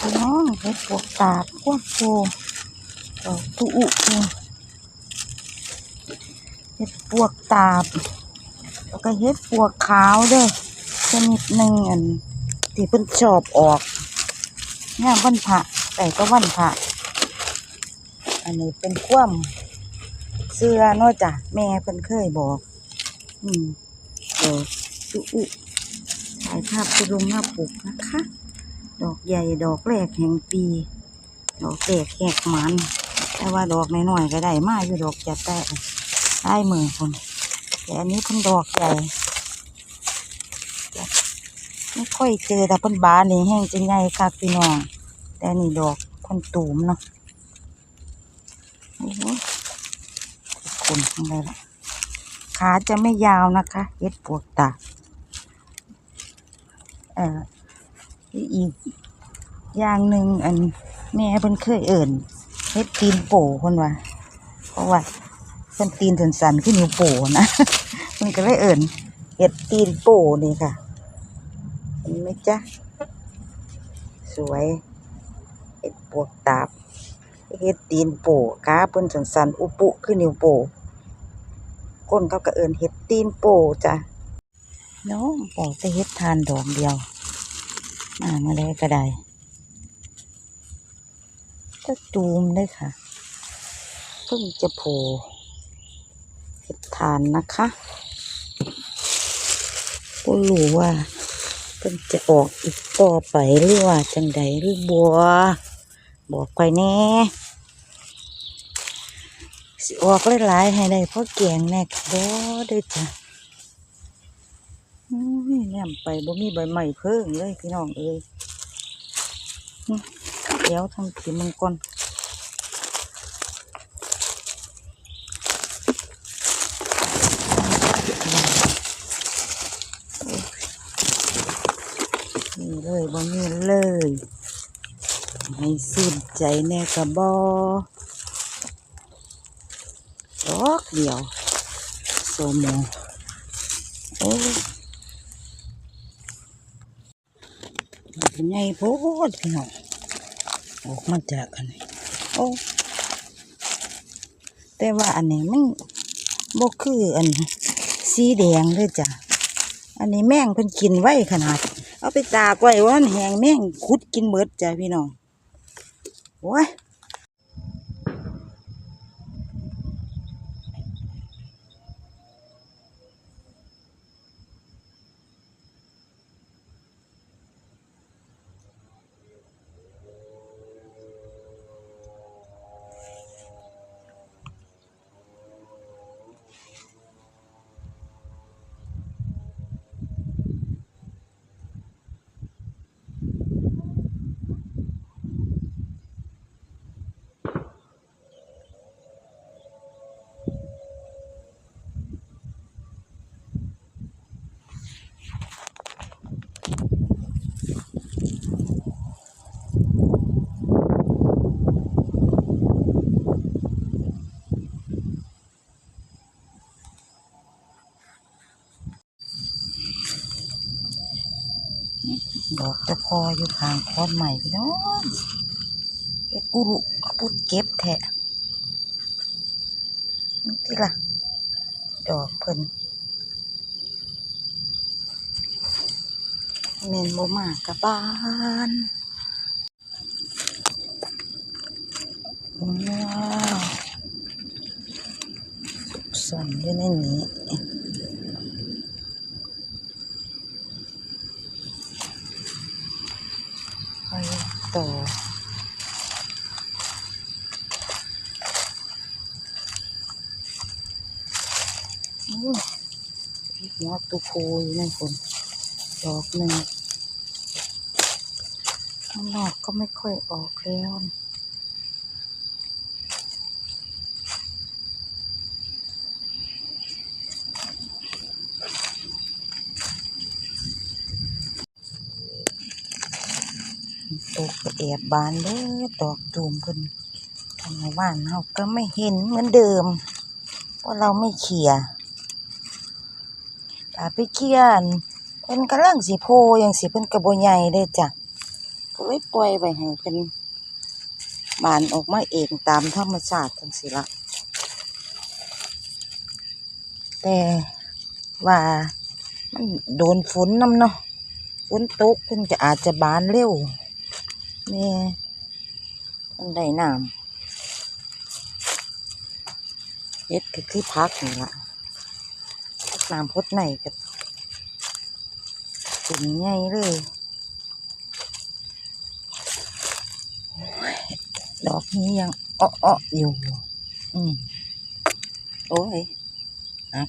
พี่น้องเฮ็ดปวกตาบพวกโพดอกตุอุนี่เฮ็ดปวกตาบ แล้วก็เฮ็ดปวกขาวด้อชนิดหนึ่งอันที่เพิ่นชอบออกงามวันพระแต่ก็วันพระอันนี้เป็นความเสื้อเนาจ้ะแม่เพิ่นเคยบอก อืมดอกตุอุถ่ายภาพไปลงหน้าปกนะคะ ดอกใหญ่ดอกแรกแห่งปี ดอกแรกแหกมันแต่ว่าดอกน้อยๆก็ได้มาอยู่ดอกจะแตะได้หมือคนแต่อันนี้เพิ่นดอกใหญ่ไม่ค่อยเจอแต่เพิ่นบานนี่แห้งจะใหญ่คักพี่น้อง แต่นี่ดอกเพิ่นตูมเนาะโอ้โหคนทั้งเลยละขาจะไม่ยาวนะคะเฮ็ดปวกตาเอ่อ อีกอย่างหนึ่งอันแม่เพิ่นเคยเอิ่นเฮ็ดตีนโป่คนว่าเพราะว่าเพิ่นตีนสันสันขึ้นนิ้วโป่นะเพิ่นก็เลยเอิ่นเฮ็ดตีนโป่นี่ค่ะเห็นไหมจ๊ะสวยเฮ็ดปวกตาบเฮ็ดตีนโป่ขาเพิ่นสันสันอุปุขึ้นนิ้วโป่ก้นเขาก็เอิ่นเฮ็ดตีนโป่จ้ะน้องบอกแต่เฮ็ดทานดอกเดียว มาเมื่อไรก็ได้ก็จูมเลยค่ะเพิ่งจะโผล่เห็ดทานนะคะก็รู้ว่าเพิ่งจะออกอีกต่อไปหรือว่าจังใดหรือบัวบอกไปแน่สิออกหลายๆให้ได้เพราะแกงแน่บ่เด้จ้ะ ยแนมไปบ่มีใบใหม่เพิ่งเลยพี่น้องเอ้ยเดี๋ยวทำขีมังกรนี่เลยบ่มีเลยให้สิ้นใจแน่กะบอดอกเดียวโซโมโอ้ันเป็นไงโพดพี่น้องออกมาจากอันนี้โอ้แต่ว่าอันนี้มันบกคืออันสีแดงเลยจ้ะอันนี้แม่งเพิ่นกินไว้ขนาด เอาไปตากไว้ว่ามันแหงแม่งคุดกินเบิดจ้ะพี่น้องโอ้ย จะพออยู่ทางคอนใหม่พี่น้องเอ็ดกุรุปุดเก็บแทะนี่ที่ล่ะ ดอกเพิ่นเมนโมมากกับบานว้าวสุขสันต์อยู่ในนี้ ไป ต่อ หัวตุโพอยู่ในคนดอกหนึ่งข้างนอกก็ไม่ค่อยออกแล้วนะ ตกแอบบานเด้อดอกจูมคนทางบ้านเราก็ไม่เห็นเหมือนเดิมเพราะเราไม่เขี่ยถ้าไปเขี่ยนเพิ่นกำลังสิโพอย่างสิเพิ่นกระโบใหญ่เด้อจ้ะก็เลยปล่อยไว้ให้เป็นบานออกมาเองตามธรรมชาติจังสิละแต่ว่ามันโดนฝนน้ำเนาะฝนตกเพิ่นจะอาจจะบานเร็ว แม่มันได้น้ำเฮ็ดก็คือพักนี่ละน้ำพดในกับตุ่มใหญ่เลยโอ้ยดอกนี้ยังอ้อๆอยู่ อืมโอ้ยอัก